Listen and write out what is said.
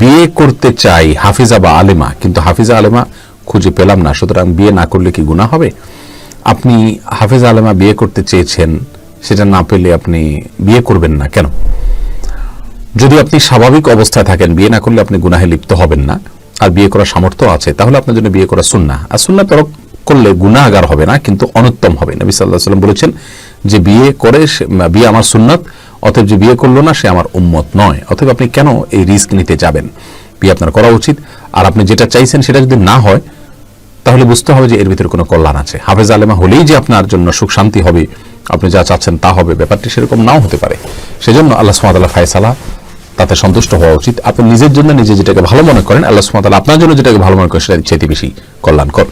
বিয়ে করতে চাই হাফিজা বা আলেমা, কিন্তু হাফিজা আলেমা খুঁজে পেলাম না, সুতরাং বিয়ে না করলে কি গুনাহ হবে? আপনি হাফিজা আলেমা বিয়ে করতে চেয়েছেন, সেটা না পেলে আপনি বিয়ে করবেন না কেন? যদি আপনি স্বাভাবিক অবস্থায় থাকেন, বিয়ে না করলে আপনি গুনাহে লিপ্ত হবেন না, আর বিয়ে করার সামর্থ্য আছে, তাহলে আপনার জন্য বিয়ে করা সুন্না আর সুন্না তরক করলে গুনাহগার হবে না, কিন্তু অনুত্তম হবে। নবী সাল্লাহ সাল্লাম বলেছেন যে, বিয়ে করে বিয়ে আমার সুন্নত অতএব যে বিয়ে করল না, সে আমার উম্মত নয়। অতএব আপনি কেন এই রিস্ক নিতে যাবেন? বিয়ে আপনার করা উচিত। আর আপনি যেটা চাইছেন সেটা যদি না হয়, তাহলে বুঝতে হবে যে এর ভিতরে কোনো কল্যাণ আছে। হাফেজ আলেমা হলেই যে আপনার জন্য সুখ শান্তি হবে, আপনি যা চাচ্ছেন তা হবে। ব্যাপারটি সেরকম নাও হতে পারে। সেজন্য আল্লাহ সুমাতাল্লাহ ফায়সালা তাতে সন্তুষ্ট হওয়া উচিত। আপনি নিজের জন্য নিজে যেটাকে ভালো মনে করেন, আল্লাহ সুমাতাল্লাহ আপনার জন্য যেটাকে ভালো মনে করেন সেটা চাইতে বেশি কল্যাণকর।